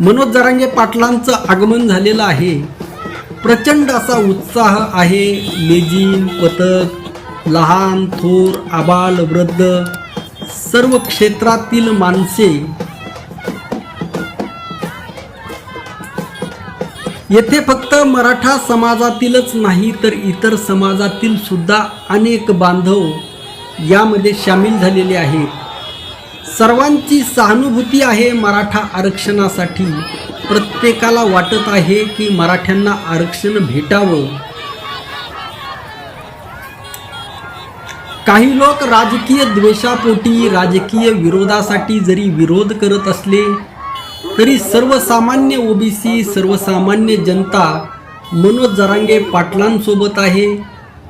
मनोज जरांगे पाटलांचं आगमन झालेलं आहे. प्रचंड असा उत्साह आहे. लेझिम पथक लहान थोर आबाल वृद्ध सर्व क्षेत्रातील माणसे येथे फक्त मराठा समाजातीलच नाही तर इतर समाजातील सुद्धा अनेक बांधव यामध्ये सामील झालेले आहेत. सर्वांची सहानुभूती आहे मराठा आरक्षणासाठी. प्रत्येकाला वाटत आहे की मराठ्यांना आरक्षण भेटावं. काही लोक राजकीय द्वेषापोटी राजकीय विरोधासाठी जरी विरोध करत असले तरी सर्वसामान्य ओबीसी सर्वसामान्य जनता मनोज जरांगे पाटलांसोबत आहे.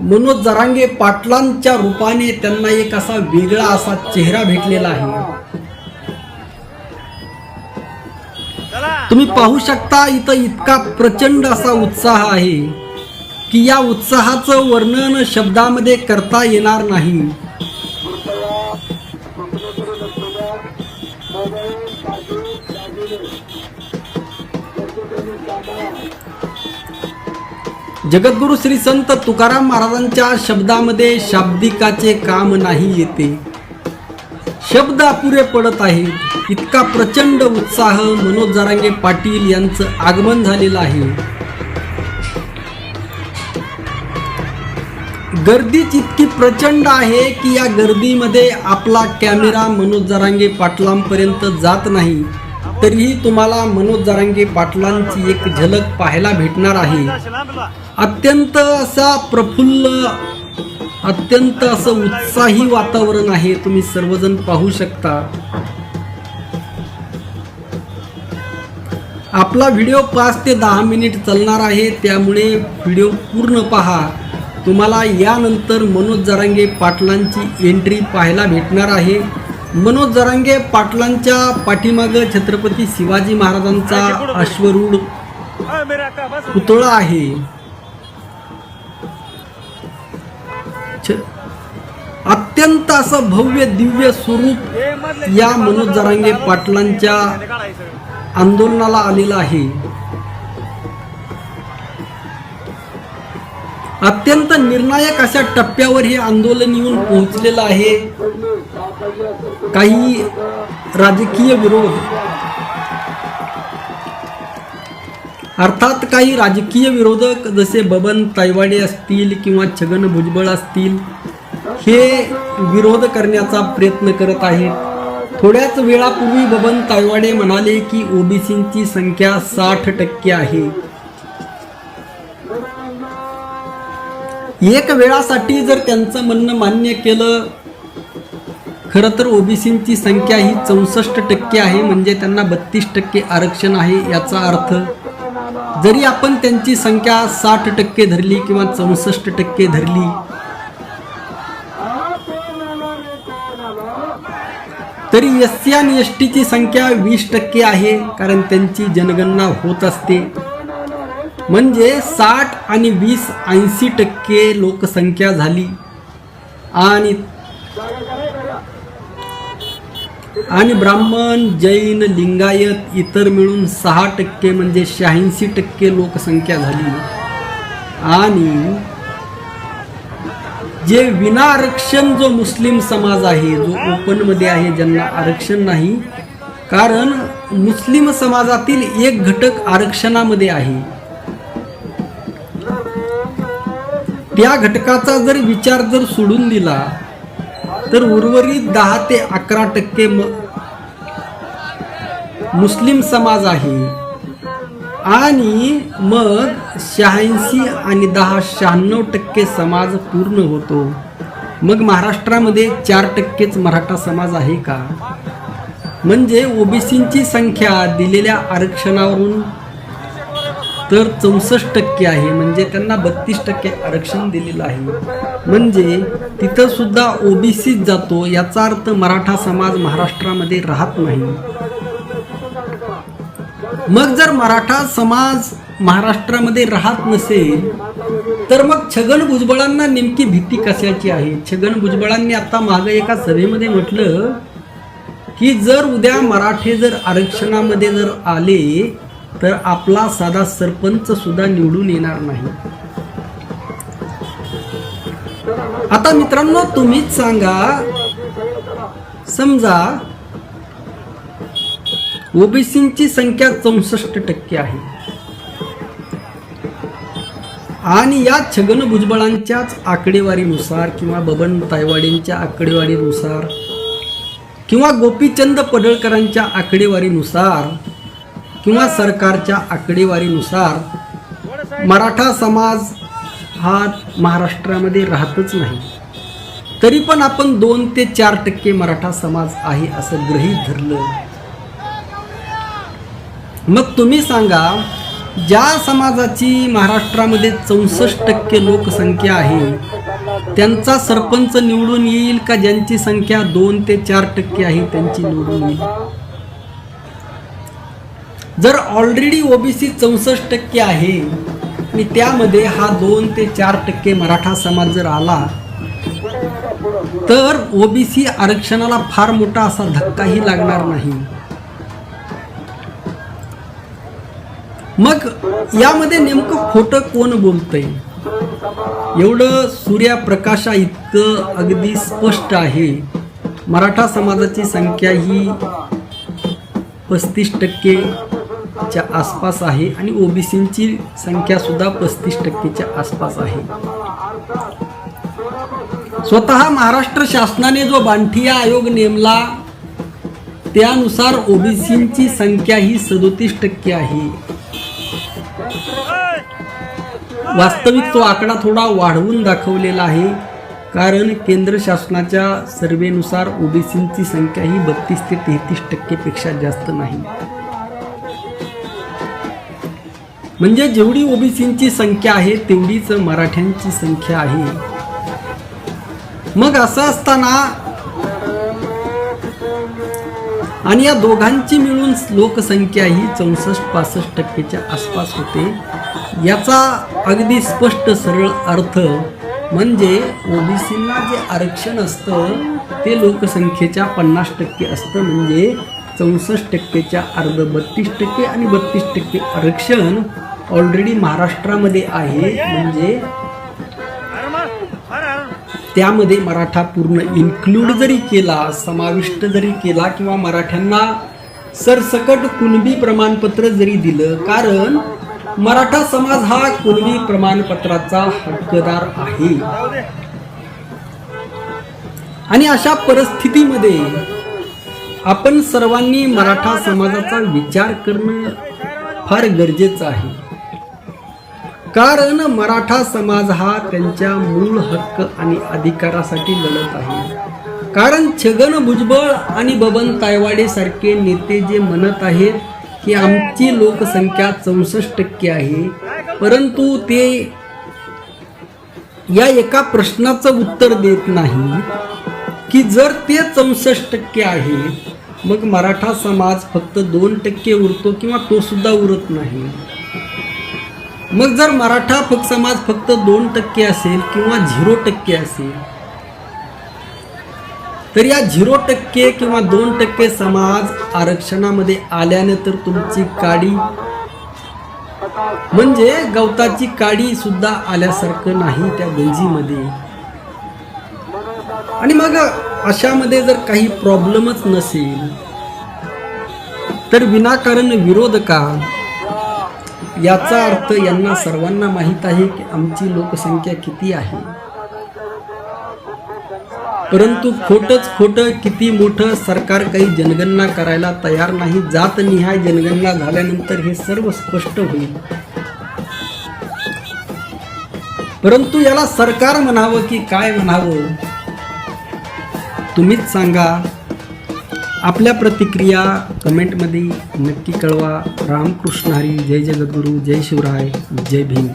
मनोज जरांगे पाटलांच्या रूपाने त्यांना एक असा वेगळा असा चेहरा भेटलेला आहे. तुम्ही पाहू शकता इथं इतका प्रचंड असा उत्साह आहे की या उत्साहाचं वर्णन शब्दामध्ये करता येणार नाही. जगद्गुरु श्री संत तुकाराम महाराजांच्या शब्दामध्ये शाब्दिकाचे काम नाही येते. शब्द अपुरे पडत आहेत. इतका प्रचंड उत्साह मनोज जारांगे पाटील यांचं आगमन झालेलं आहे. गर्दीच इतकी प्रचंड आहे की या गर्दीमध्ये आपला कॅमेरा मनोज जरांगे पाटलांपर्यंत जात नाही. तरीही तुम्हाला मनोज जरांगे पाटलांची एक झलक पाहायला भेटणार आहे. अत्यंत असा प्रफुल्ल अत्यंत असं उत्साही वातावरण आहे. तुम्ही सर्वजण पाहू शकता. आपला व्हिडिओ पाच ते दहा मिनिट चालणार आहे. त्यामुळे व्हिडिओ पूर्ण पहा. तुम्हाला यानंतर मनोज जरांगे पाटलांची एंट्री पाहायला भेटणार आहे. मनोज जरांगे पाटलांच्या पाठीमागं छत्रपती शिवाजी महाराजांचा अश्वरूढ पुतळा आहे. अत्यंत असं भव्य दिव्य स्वरूप या मनोज जरांगे पाटलांच्या आंदोलनाला आलेलं आहे. अत्यंत निर्णायक अशा टप्प्यावर हे आंदोलन येऊन पोहोचलेलं आहे. काही राजकीय विरोध. अर्थात काही राजकीय विरोधक जसे बबन तायवाडे असतील किंवा छगन भुजबळ असतील हे विरोध करण्याचा प्रयत्न करत आहेत. थोड्याच वेळापूर्वी बबन तायवाडे म्हणाले की ओबीसींची संख्या साठ टक्के आहे. एक वेळासाठी जर त्यांचं म्हणणं मान्य केलं खरं तर ओबीसींची संख्या ही चौसष्ट टक्के आहे म्हणजे त्यांना बत्तीस टक्के आरक्षण आहे याचा अर्थ जरी आपण त्यांची संख्या साठ टक्के धरली किंवा चौसष्ट टक्के धरली तरी एस सी आणि एस टीची संख्या वीस टक्के आहे कारण त्यांची जनगणना होत असते. म्हणजे साठ आणि वीस ऐंशी टक्के लोकसंख्या झाली. आणि आणि ब्राह्मण जैन लिंगायत इतर मिळून सहा टक्के म्हणजे शहाऐंशी टक्के लोकसंख्या झाली. आणि जे विना आरक्षण जो मुस्लिम समाज आहे जो ओपनमध्ये आहे ज्यांना आरक्षण नाही कारण मुस्लिम समाजातील एक घटक आरक्षणामध्ये आहे. त्या घटकाचा जर विचार जर सोडून दिला तर उर्वरित दहा ते अकरा टक्के म मुस्लिम समाज आहे. आणि मग शहाऐंशी आणि दहा शहाण्णव टक्के समाज पूर्ण होतो. मग महाराष्ट्रामध्ये चार टक्केच मराठा समाज आहे का? म्हणजे ओबीसींची संख्या दिलेल्या आरक्षणावरून तर चौसष्ट टक्के आहे म्हणजे त्यांना बत्तीस टक्के आरक्षण दिलेलं आहे. म्हणजे तिथं सुद्धा ओबीसीच जातो याचा अर्थ मराठा समाज महाराष्ट्रामध्ये राहत नाही. मग जर मराठा समाज महाराष्ट्रामध्ये राहत नसेल तर मग छगन भुजबळांना नेमकी भीती कशाची आहे? छगन भुजबळांनी आता मागे एका सभेमध्ये म्हटलं की जर उद्या मराठे जर आरक्षणामध्ये जर आले तर आपला साधा सरपंच सुद्धा निवडून येणार नाही. आता मित्रांनो तुम्हीच सांगा. समजा ओबीसींची संख्या चौसष्ट टक्के आहे. आणि या छगन भुजबळांच्याच आकडेवारीनुसार किंवा बबन तायवाडेंच्या आकडेवारीनुसार किंवा गोपीचंद पडळकरांच्या आकडेवारीनुसार किंवा सरकारच्या आकडेवारीनुसार मराठा समाज हा महाराष्ट्रामध्ये राहतच नाही. तरी पण आपण दोन ते चार टक्के मराठा समाज आहे असं गृहीत धरलं. मग तुम्ही सांगा ज्या समाजाची महाराष्ट्रामध्ये चौसष्ट टक्के लोकसंख्या आहे त्यांचा सरपंच निवडून येईल का ज्यांची संख्या दोन ते चार टक्के आहे त्यांची निवडून येईल? जर ऑलरेडी ओबीसी चौसष्ट टक्के आहे आणि त्यामध्ये हा दोन ते चार टक्के मराठा समाज जर आला तर ओबीसी आरक्षणाला फार मोठा असा धक्काही लागणार नाही. मग यामध्ये नेमकं खोटं कोण बोलतंय? एवढं सूर्यप्रकाशा इतकं अगदी स्पष्ट आहे. मराठा समाजाची संख्या ही पस्तीस टक्के टक्केच्या आसपास आहे आणि ओबीसींची संख्या सुद्धा पस्तीस टक्केच्या आसपास आहे. स्वतः महाराष्ट्र शासनाने जो बांठिया आयोग नेमला त्यानुसार ओबीसींची संख्या ही सदोतीस टक्के आहे. वास्तविक तो आकडा थोडा वाढवून दाखवलेला आहे कारण केंद्र शासनाच्या सर्वेनुसार ओबीसींची संख्या ही बत्तीस ते तेहतीस टक्केपेक्षा जास्त नाही. म्हणजे जेवढी ओबीसींची संख्या आहे तेवढीच मराठ्यांची संख्या आहे. मग असं असताना आणि या दोघांची मिळून लोकसंख्या ही चौसष्ट पासष्ट टक्केच्या आसपास होते. याचा अगदी स्पष्ट सरळ अर्थ म्हणजे ओबीसींना जे आरक्षण असतं ते लोकसंख्येच्या पन्नास टक्के असतं. म्हणजे चौसष्ट टक्केच्या अर्ध बत्तीस टक्के आणि बत्तीस टक्के आरक्षण ऑलरेडी महाराष्ट्रामध्ये आहे. म्हणजे त्यामध्ये मराठा पूर्ण इन्क्लूड जरी केला समाविष्ट जरी केला किंवा मराठ्यांना सरसकट कुणबी प्रमाणपत्र जरी दिलं कारण मराठा समाज हा कुणबी प्रमाणपत्राचा हक्कदार आहे. आणि अशा परिस्थितीमध्ये आपण सर्वांनी मराठा समाजाचा विचार करणं फार गरजेचं आहे. कारण मराठा समाज हा त्यांच्या मूळ हक्क आणि अधिकारासाठी लढत आहे. कारण छगन भुजबळ आणि बबन तायवाडे सारखे नेते जे म्हणत आहेत की आमची लोकसंख्या चौसष्ट टक्के आहे परंतु ते या एका प्रश्नाचं उत्तर देत नाही की जर ते चौसष्ट टक्के आहे मग मराठा समाज फक्त दोन टक्के उरतो किंवा तो सुद्धा उरत नाही. मग जर मराठा फक्त समाज फक्त दोन टक्के असेल किंवा झिरो टक्के असेल तर या झिरो टक्के किंवा दोन टक्के समाज आरक्षणामध्ये आल्यानंतर तुमची काडी म्हणजे गवताची काडी सुद्धा आल्यासारखं नाही त्या गंजीमध्ये. आणि मग अशामध्ये जर काही प्रॉब्लेमच नसेल तर विनाकारण विरोध का याचा अर्थ यांना सर्वांना माहीत आहे की आमची लोकसंख्या किती आहे. परंतु खोटच खोटं किती मोठं सरकार काही जनगणना करायला तयार नाही जात निहाय जनगणना झाल्यानंतर हे सर्व स्पष्ट होईल. परंतु याला सरकार म्हणावं की काय म्हणावं? तुम्हीच सांगा. आपल्या प्रतिक्रिया कमेंटमध्ये नक्की कळवा. रामकृष्ण हरी जय जगद्गुरू जय शिवराय जय भीम.